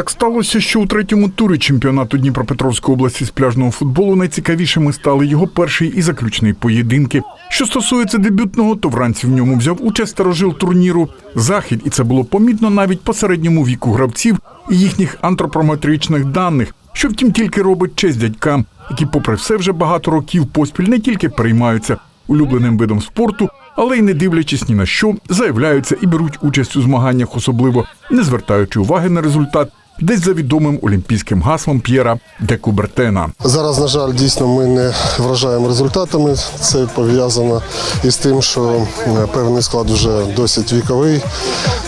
Так сталося, що у третьому турі чемпіонату Дніпропетровської області з пляжного футболу найцікавішими стали його перший і заключний поєдинки. Що стосується дебютного, то вранці в ньому взяв участь старожил турніру захід, і це було помітно навіть по середньому віку гравців і їхніх антропометричних даних, що втім тільки робить честь дядькам, які, попри все, вже багато років поспіль не тільки переймаються улюбленим видом спорту, але й не дивлячись ні на що, заявляються і беруть участь у змаганнях, особливо не звертаючи уваги на результат, десь за відомим олімпійським гаслом П'єра де Кубертена. Зараз, на жаль, дійсно ми не вражаємо результатами. Це пов'язано із тим, що е, певний склад вже досить віковий,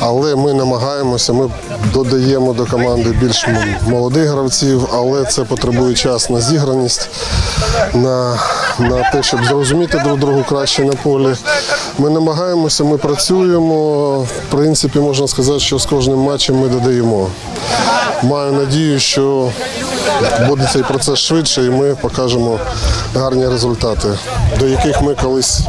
але ми намагаємося, ми додаємо до команди більш молодих гравців, але це потребує час на зіграність, на, на те, щоб зрозуміти друг другу краще на полі. Ми намагаємося, ми працюємо. В принципі, можна сказати, що з кожним матчем ми додаємо. Маю надію, що буде цей процес швидше, і ми покажемо гарні результати, до яких ми колись,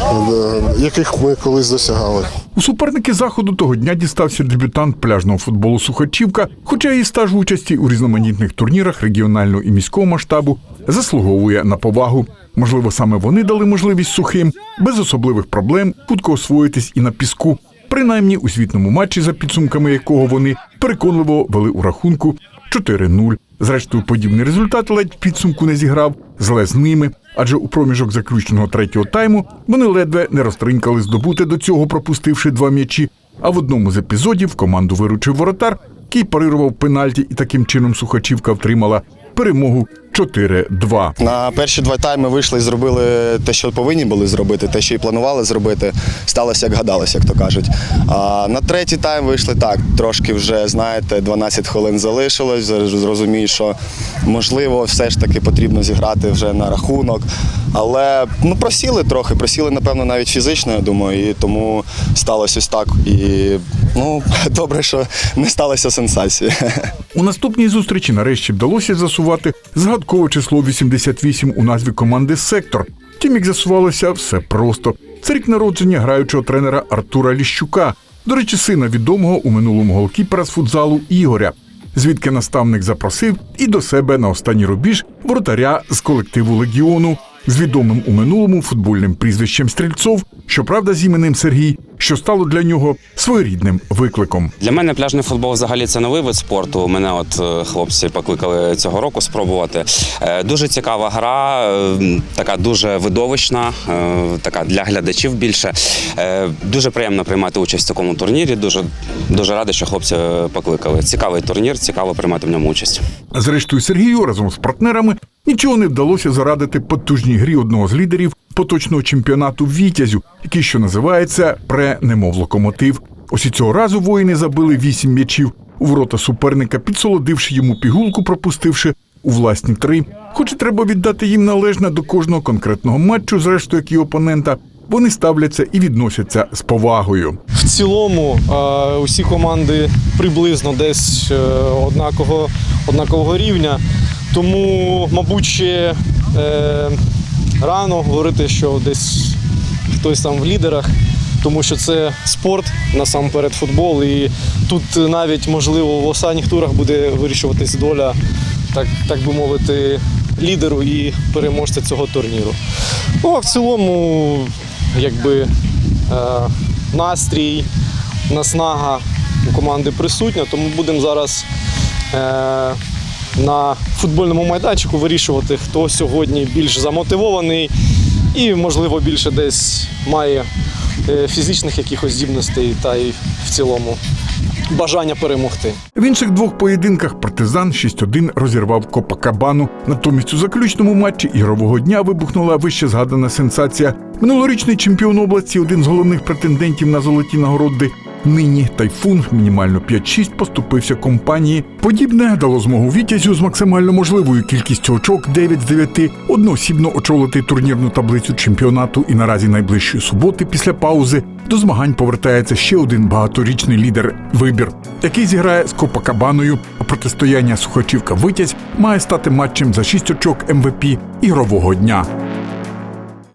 е, яких ми колись досягали. У суперники заходу того дня дістався дебютант пляжного футболу Сухачівка, хоча і стаж участі у різноманітних турнірах регіонального і міського масштабу заслуговує на повагу. Можливо, саме вони дали можливість сухим без особливих проблем хутко освоїтись і на піску. Принаймні у звітному матчі, за підсумками якого вони переконливо вели у рахунку 4-0. Зрештою, подібний результат ледь підсумку не зіграв, зле з ними, адже у проміжок заключного третього тайму вони ледве не розтринькали здобути до цього, пропустивши два м'ячі. А в одному з епізодів команду виручив воротар, який парирував пенальті, і таким чином Сухачівка втримала перемогу 4-2. На перші два тайми вийшли і зробили те, що повинні були зробити, те, що і планували зробити. Сталося, як гадалося, як то кажуть. А на третій тайм вийшли так. Трошки вже, знаєте, 12 хвилин залишилось. Зрозумію, що можливо, все ж таки потрібно зіграти вже на рахунок. Але ну, просіли трохи, просіли, напевно, навіть фізично, я думаю, і тому сталося ось так. І ну, добре, що не сталося сенсації. У наступній зустрічі нарешті вдалося засувати згадкове число 88 у назві команди Сектор. Втім, як з'ясувалося, все просто. Це рік народження граючого тренера Артура Ліщука, до речі, сина відомого у минулому голкіпера з футзалу Ігоря. Звідки наставник запросив і до себе на останній рубіж воротаря з колективу Легіону з відомим у минулому футбольним прізвищем Стрільцов, щоправда, з іменем Сергій, що стало для нього своєрідним викликом. Для мене пляжний футбол взагалі це новий вид спорту. Мене от е, хлопці покликали цього року спробувати. Е, Дуже цікава гра, е, така дуже видовищна, така для глядачів більше. Дуже приємно приймати участь в такому турнірі. Дуже дуже радий, що хлопці покликали. Цікавий турнір, цікаво приймати в ньому участь. Зрештою, Сергію разом з партнерами нічого не вдалося зарадити потужній грі одного з лідерів поточного чемпіонату Вітязю, який що називається пре-немов локомотив. Ось і цього разу воїни забили вісім м'ячів у ворота суперника, підсолодивши йому пігулку, пропустивши у власні три. Хоч і треба віддати їм належне до кожного конкретного матчу, зрештою, як і опонента, вони ставляться і відносяться з повагою. В цілому усі команди приблизно десь е, однакового, однакового рівня. Тому, мабуть, ще е, рано говорити, що десь хтось там в лідерах, тому що це спорт насамперед футбол. І тут навіть можливо в останніх турах буде вирішуватись доля, так, так би мовити, лідеру і переможця цього турніру. Ну а в цілому, якби е, настрій, наснага у команди присутня, тому будемо зараз е, на футбольному майданчику вирішувати, хто сьогодні більш замотивований і, можливо, більше десь має е, фізичних якихось здібностей та й в цілому бажання перемогти. В інших двох поєдинках партизан 6-1 розірвав Копакабану. Натомість у заключному матчі ігрового дня вибухнула вище згадана сенсація. Минулорічний чемпіон області, один з головних претендентів на золоті нагороди. Нині тайфун мінімально 5-6 поступився компанії. Подібне дало змогу Вітязю з максимально можливою кількістю очок 9 з 9 одноосібно очолити турнірну таблицю чемпіонату. І наразі найближчої суботи після паузи до змагань повертається ще один багаторічний лідер вибір, який зіграє з Копакабаною. А протистояння Сухачівка Витязь має стати матчем за 6 очок МВП ігрового дня.